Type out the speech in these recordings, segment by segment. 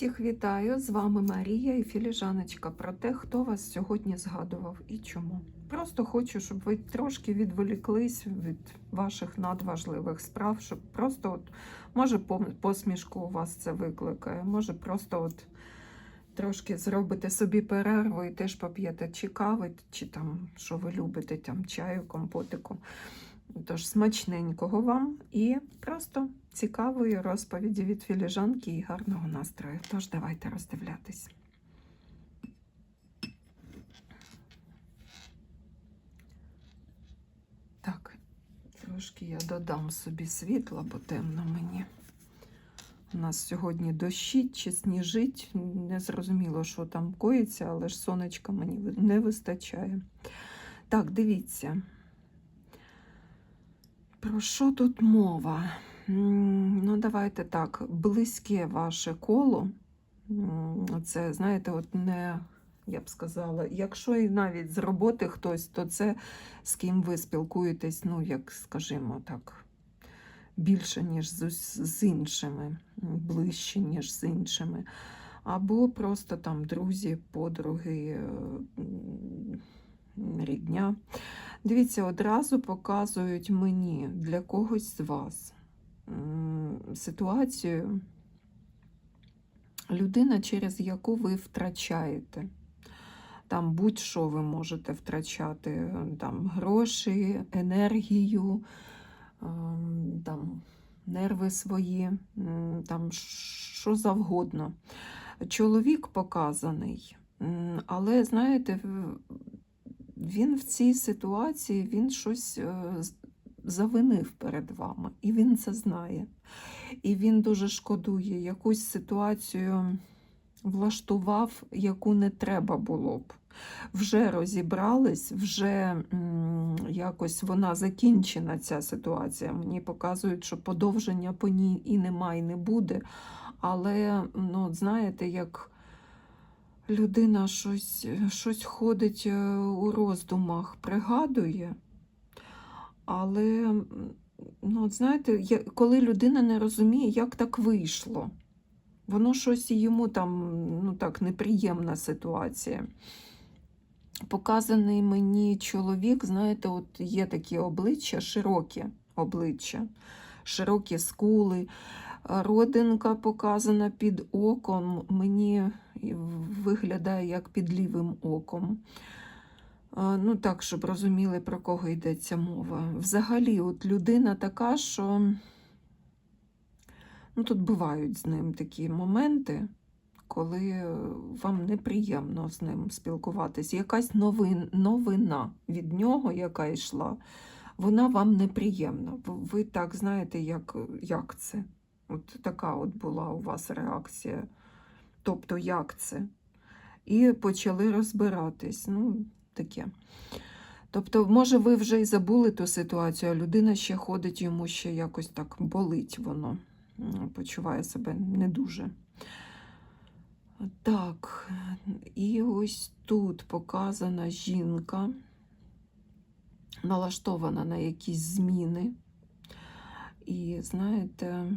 Всіх вітаю! З вами Марія і Філіжаночка про те, хто вас сьогодні згадував і чому. Просто хочу, щоб ви трошки відволіклись від ваших надважливих справ, щоб просто, от, може, посмішку у вас це викликає, може, просто от трошки зробите собі перерву і теж поп'єте чи кави, чи там, що ви любите, там чаю, компотику. Тож смачненького вам і просто цікавої розповіді від філіжанки і гарного настрою. Тож давайте роздивлятись. Так, трошки я додам собі світла, бо темно мені. У нас сьогодні дощить чи сніжить. Не зрозуміло, що там коїться, але ж сонечка мені не вистачає. Так, дивіться. Про що тут мова? Ну, давайте так, близьке ваше коло. Це, знаєте, от не, я б сказала, якщо і навіть з роботи хтось, то це з ким ви спілкуєтесь, ну, як скажімо так, більше, ніж з, з іншими, ближче, ніж з іншими. Або просто там друзі, подруги, е, рідня. Дивіться, одразу показують мені для когось з вас ситуацію, людина, через яку ви втрачаєте. Там будь-що ви можете втрачати, там гроші, енергію, ем, там нерви свої, там що завгодно. Чоловік показаний, але знаєте, він в цій ситуації він щось е, завинив перед вами, і він це знає. І він дуже шкодує, якусь ситуацію влаштував, яку не треба було б. Вже розібрались, вже якось вона закінчена, ця ситуація. Мені показують, що подовження по ній і нема, і не буде. Але, ну, знаєте, як людина щось, щось ходить е, у роздумах, пригадує. Але, ну, от знаєте, коли людина не розуміє, як так вийшло, воно щось йому там ну, так, неприємна ситуація. Показаний мені чоловік, знаєте, от є такі обличчя, широкі обличчя, широкі скули. Родинка показана під оком, мені виглядає як під лівим оком. Ну так, щоб розуміли, про кого йдеться мова. Взагалі, от людина така, що ну, тут бувають з ним такі моменти, коли вам неприємно з ним спілкуватись. Якась новин, новина від нього, яка йшла, вона вам неприємна. Ви так знаєте, як, як це? От така от була у вас реакція. Тобто, як це? І почали розбиратись. Ну, таке. Тобто, може, ви вже і забули ту ситуацію, а людина ще ходить, йому ще якось так болить воно, почуває себе не дуже. Так, і ось тут показана жінка, налаштована на якісь зміни. І знаєте,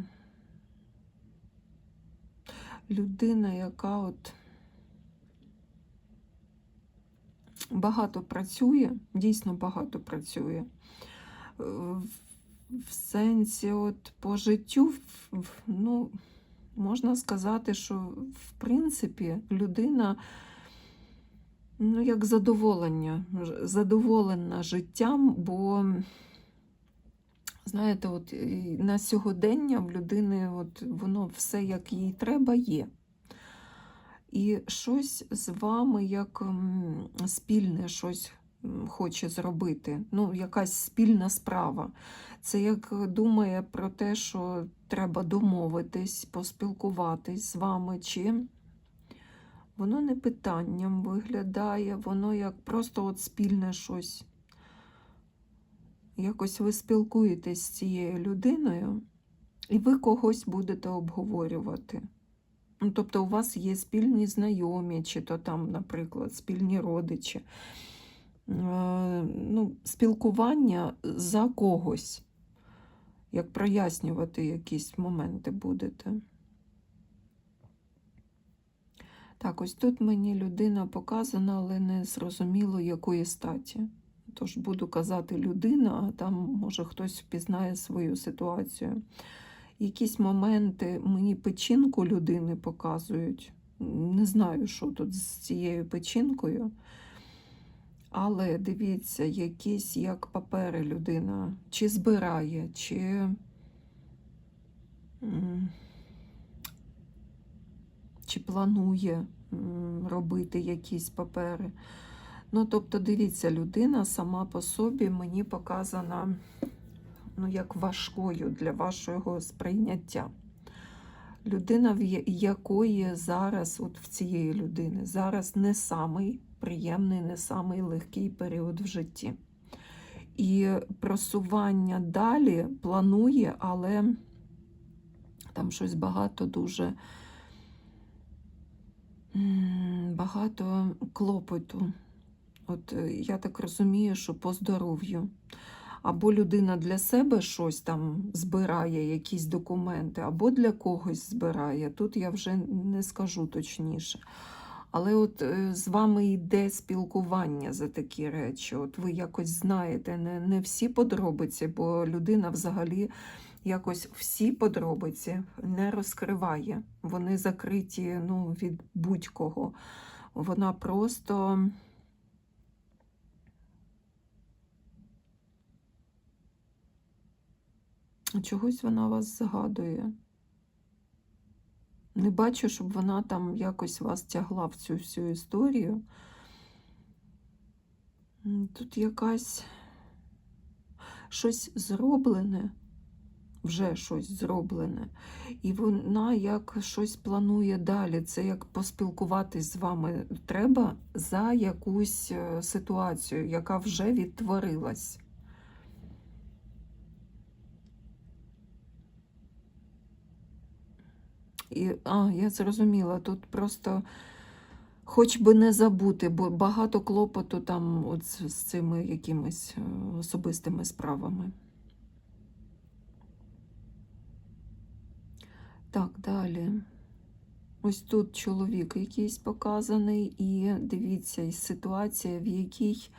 людина, яка от багато працює, дійсно багато працює. Е, В, сенсі, от по життю, ну, можна сказати, що в принципі людина ну, як задоволення, задоволена життям, бо знаєте, от на сьогодення в людини от, воно все, як їй треба, є. І щось з вами як спільне щось хоче зробити. Ну, якась спільна справа. Це як думає про те, що треба домовитись, поспілкуватись з вами, чи воно не питанням виглядає, воно як просто от спільне щось. Якось ви спілкуєтесь з цією людиною, і ви когось будете обговорювати. Ну, тобто у вас є спільні знайомі, чи то там, наприклад, спільні родичі. Е, ну, спілкування за когось, як прояснювати якісь моменти будете. Так, ось тут мені людина показана, але не зрозуміло, якої статі. Тож буду казати людина, а там може хтось впізнає свою ситуацію. Якісь моменти мені печінку людини показують. Не знаю, що тут з цією печінкою. Але дивіться, якісь як папери людина чи збирає, чи чи планує робити якісь папери. Ну, тобто, дивіться, людина сама по собі мені показана ну, як важкою для вашого сприйняття. Людина, в якої зараз, от в цієї людини, зараз не самий приємний, не самий легкий період в житті. І просування далі планує, але там щось багато дуже багато клопоту. От е, я так розумію, що по здоров'ю. Або людина для себе щось там збирає, якісь документи, або для когось збирає. Тут я вже не скажу точніше. Але от е, з вами йде спілкування за такі речі. От ви якось знаєте не, не всі подробиці, бо людина взагалі якось всі подробиці не розкриває. Вони закриті ну, від будь-кого. Вона просто. Чогось вона вас згадує. Не бачу, щоб вона там якось вас тягла в цю всю історію. Тут якась щось зроблене, вже щось зроблене, і вона як щось планує далі. Це як поспілкуватись з вами треба за якусь е, ситуацію, яка вже відтворилась. І, а, я зрозуміла, тут просто хоч би не забути, бо багато клопоту там от з, цими якимись е, особистими справами. Так, далі. Ось тут чоловік якийсь показаний, і дивіться, ситуація, в якій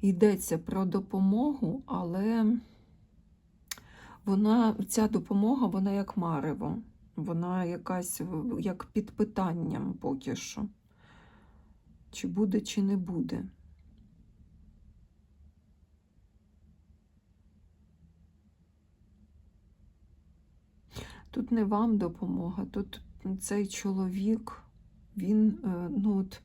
йдеться про допомогу, але вона, ця допомога, вона як марево. Вона якась як під питанням поки що. Чи буде, чи не буде. Тут не вам допомога, тут цей чоловік, він е, ну от,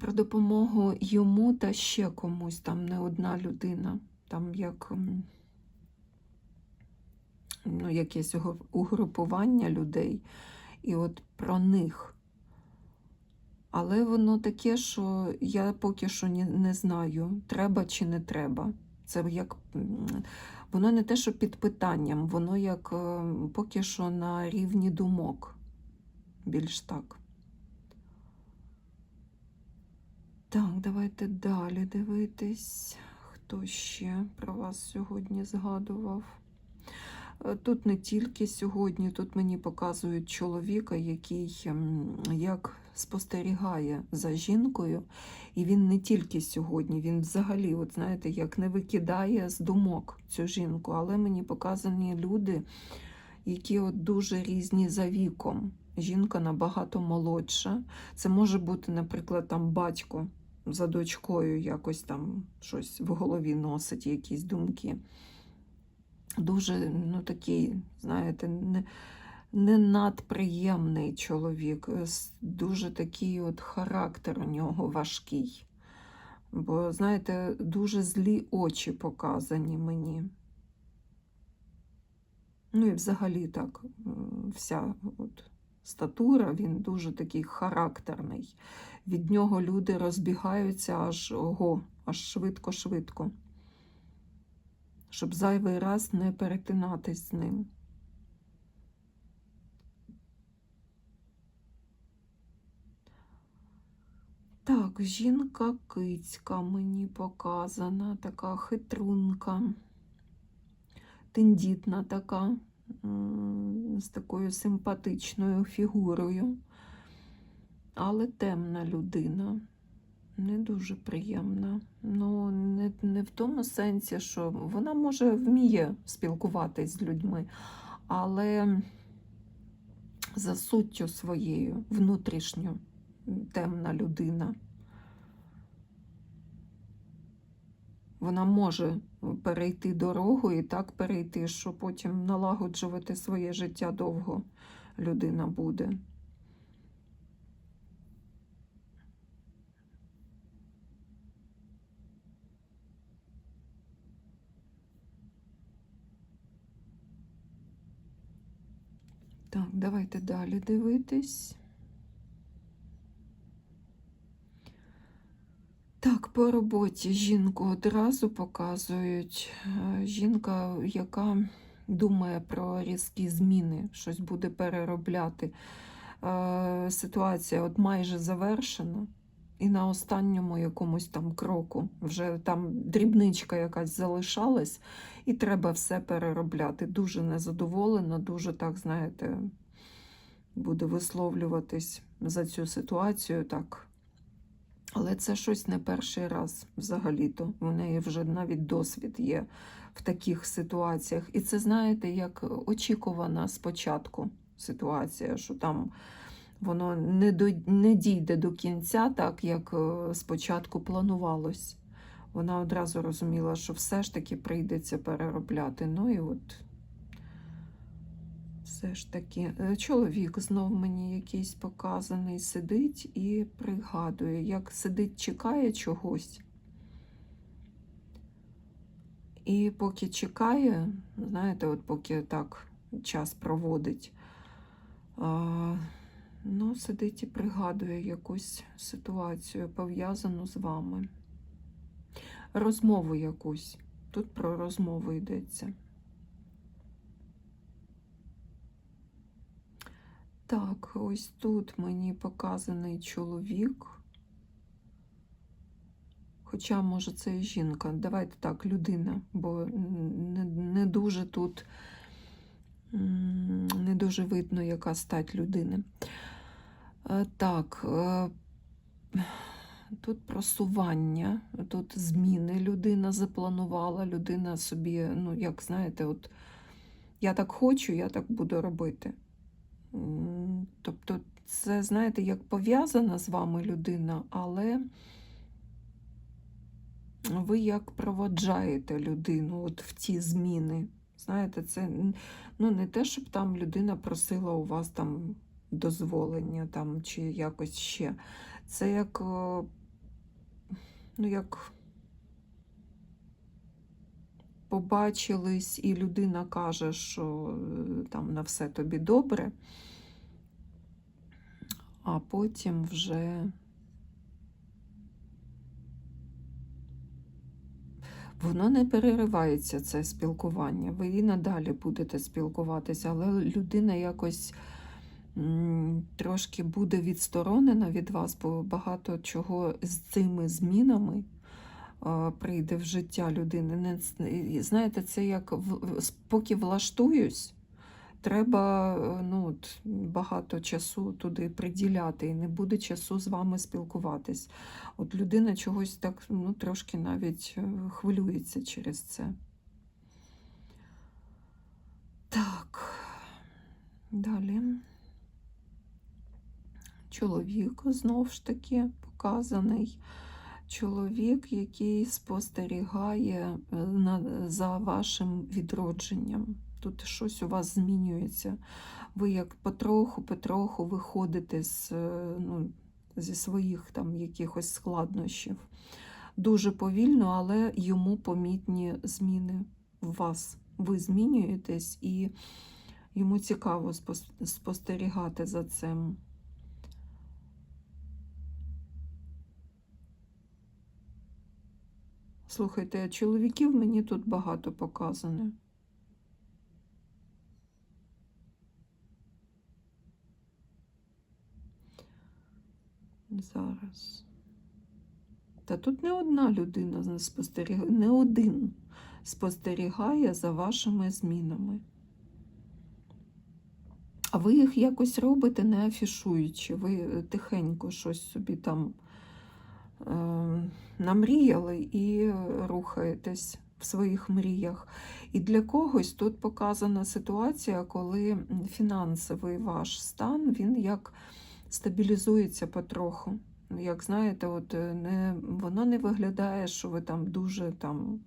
про допомогу йому та ще комусь, там не одна людина, там як ну, якесь угрупування людей, і от про них. Але воно таке, що я поки що не знаю, треба чи не треба. Це як воно не те, що під питанням, воно як е, поки що на рівні думок. Більш так. Так, давайте далі дивитись, хто ще про вас сьогодні згадував. Е, Тут не тільки сьогодні, тут мені показують чоловіка, який ем, як спостерігає за жінкою, і він не тільки сьогодні, він взагалі, от знаєте, як не викидає з думок цю жінку, але мені показані люди, які от дуже різні за віком. Жінка набагато молодша. Це може бути, наприклад, там батько за дочкою якось там щось в голові носить, якісь думки дуже ну, такий, знаєте, не, не надприємний чоловік, дуже такий от характер у нього важкий. Бо, знаєте, дуже злі очі показані мені. Ну і взагалі так, вся от статура, він дуже такий характерний. Від нього люди розбігаються аж ого, аж швидко-швидко щоб зайвий раз не перетинатись з ним. Так, жінка кицька мені показана, така хитрунка, тендітна така, з такою симпатичною фігурою. але темна людина. Не дуже приємна. Ну, не, не в тому сенсі, що вона може вміє спілкуватись з людьми, але за суттю своєю, внутрішньо темна людина. Вона може перейти дорогу і так перейти, що потім налагоджувати своє життя довго людина буде. Так, давайте далі дивитись. Так, по роботі жінку одразу показують. Е, Жінка, яка думає про різкі зміни, щось буде переробляти. Е, Ситуація от майже завершена, і на останньому якомусь там кроку вже там дрібничка якась залишалась, і треба все переробляти. Дуже незадоволена, дуже так, знаєте, буде висловлюватись за цю ситуацію так. Але це щось не перший раз взагалі-то. У неї вже навіть досвід є в таких ситуаціях. І це, знаєте, як очікувана спочатку ситуація, що там воно не, до, не дійде до кінця, так як е, спочатку планувалось. Вона одразу розуміла, що все ж таки прийдеться переробляти. Ну і от все ж таки, е, чоловік знов мені якийсь показаний, сидить і пригадує, як сидить, чекає чогось. І поки чекає, знаєте, от поки так час проводить, ну, сидить і пригадує якусь ситуацію, пов'язану з вами. Розмову якусь. Тут про розмову йдеться. Так, ось тут мені показаний чоловік. Хоча, може, це і жінка. Давайте так, людина, бо не, не дуже тут не дуже видно, яка стать людини. Е, Так, е, тут просування, тут зміни людина запланувала, людина собі, ну, як знаєте, от я так хочу, я так буду робити. Тобто, це, знаєте, як пов'язана з вами людина, але ви як проводжаєте людину от в ці зміни. Знаєте, це ну, не те, щоб там людина просила у вас там дозволення там, чи якось ще. Це як, е, ну, як побачились, і людина каже, що е, там на все тобі добре, а потім вже. Воно не переривається, це спілкування. Ви і надалі будете спілкуватися, але людина якось трошки буде відсторонена від вас, бо багато чого з цими змінами прийде в життя людини. Знаєте, це як поки влаштуюсь, треба е, ну, от, багато часу туди приділяти, і не буде часу з вами спілкуватись. От людина чогось так ну, трошки навіть е, хвилюється через це. Так, далі. Чоловік знов ж таки показаний. Чоловік, який спостерігає е, за вашим відродженням. Тут щось у вас змінюється. Ви як потроху-потроху виходите з, е, ну, зі своїх там якихось складнощів. Дуже повільно, але йому помітні зміни в вас. Ви змінюєтесь і йому цікаво спостерігати за цим. Слухайте, чоловіків мені тут багато показано. Зараз. Та тут не одна людина спостерігає, не один спостерігає за вашими змінами. А ви їх якось робите, не афішуючи. Ви тихенько щось собі там е, намріяли і рухаєтесь в своїх мріях. І для когось тут показана ситуація, коли фінансовий ваш стан він як стабілізується потроху. Як знаєте, от е, не, воно не виглядає, що ви там дуже там,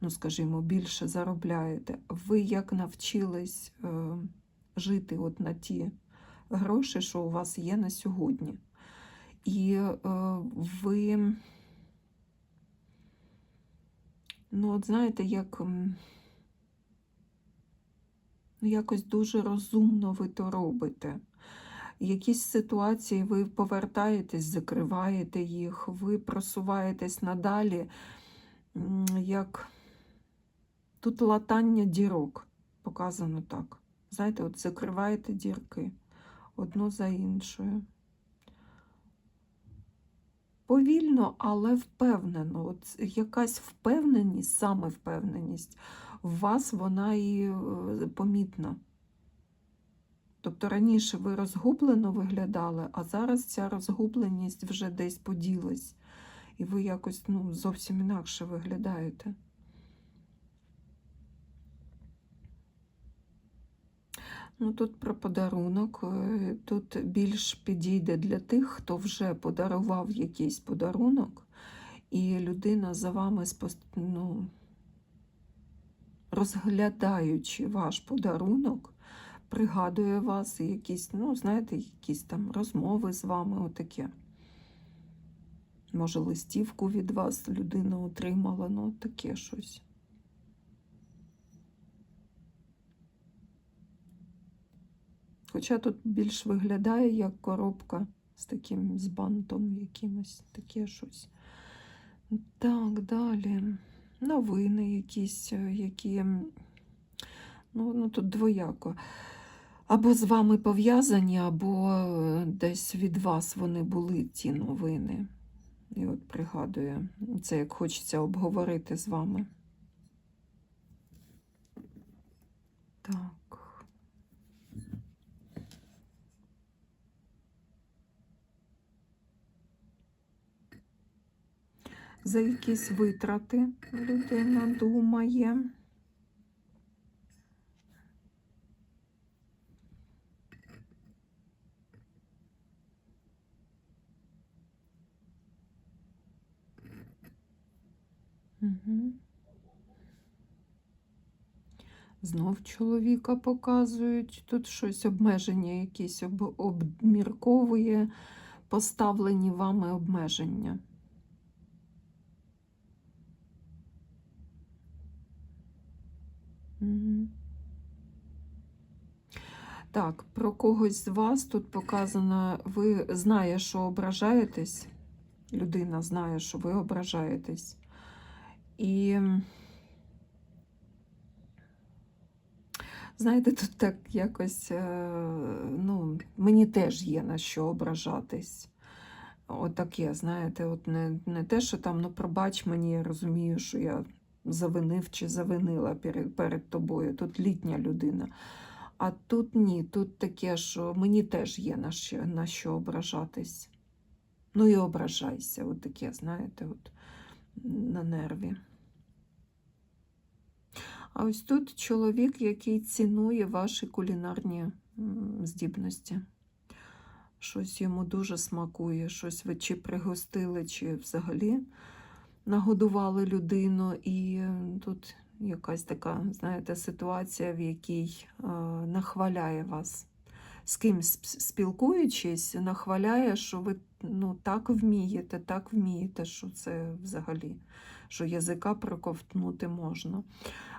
ну скажімо, більше заробляєте. Ви як навчились е, жити от на ті гроші, що у вас є на сьогодні. І е, ви, ну, от знаєте, як ну, якось дуже розумно ви то робите. Якісь ситуації ви повертаєтесь, закриваєте їх, ви просуваєтесь надалі, як тут латання дірок, показано так. Знаєте, от закриваєте дірки одну за іншою. Повільно, але впевнено. От якась впевненість, саме впевненість, в вас вона і е, помітна. Тобто раніше ви розгублено виглядали, а зараз ця розгубленість вже десь поділась. І ви якось ну, зовсім інакше виглядаєте. Ну, тут про подарунок. Е, Тут більш підійде для тих, хто вже подарував якийсь подарунок, і людина за вами ну, розглядаючи ваш подарунок, пригадує вас якісь, ну, знаєте, якісь там розмови з вами, отаке. Може, листівку від вас людина отримала, ну, таке щось. Хоча тут більш виглядає як коробка з таким з бантом якимось, таке щось. Так, далі. Новини якісь, е, які. Ну, ну тут двояко. Або з вами пов'язані, або е, десь від вас вони були ті новини. І от пригадую, це як хочеться обговорити з вами. Так. За якісь витрати людина думає. Угу. Знов чоловіка показують. Тут щось обмеження, якісь об, обмірковує поставлені вами обмеження. Так, про когось з вас тут показано, ви знає, що ображаєтесь. Людина знає, що ви ображаєтесь. І, знаєте, тут так якось, е, ну, мені теж є на що ображатись. Отаке, знаєте, от не, не те, що там, ну, пробач мені, я розумію, що я завинив чи завинила перед, перед тобою. Тут літня людина. А тут ні, тут таке, що мені теж є на що, на що ображатись. Ну і ображайся, от таке, знаєте, от на нерві. А ось тут чоловік, який цінує ваші кулінарні здібності. Щось йому дуже смакує, щось ви чи пригостили, чи взагалі нагодували людину. І тут якась така, знаєте, ситуація, в якій нахваляє вас. З кимсь спілкуючись, нахваляє, що ви ну, так вмієте, так вмієте, що це взагалі, що язика проковтнути можна.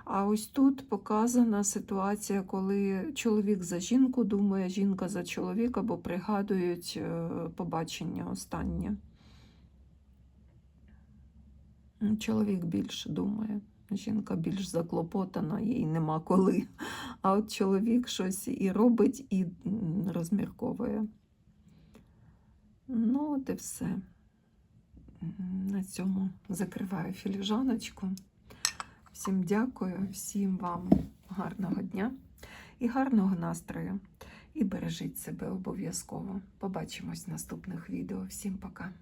А ось тут показана ситуація, коли чоловік за жінку думає, жінка за чоловіка, бо пригадують побачення останнє. Чоловік більше думає. Жінка більш заклопотана, їй нема коли. А от чоловік щось і робить, і розмірковує. Ну, от і все. На цьому закриваю філіжаночку. Всім дякую, всім вам гарного дня і гарного настрою. І бережіть себе обов'язково. Побачимось в наступних відео. Всім пока!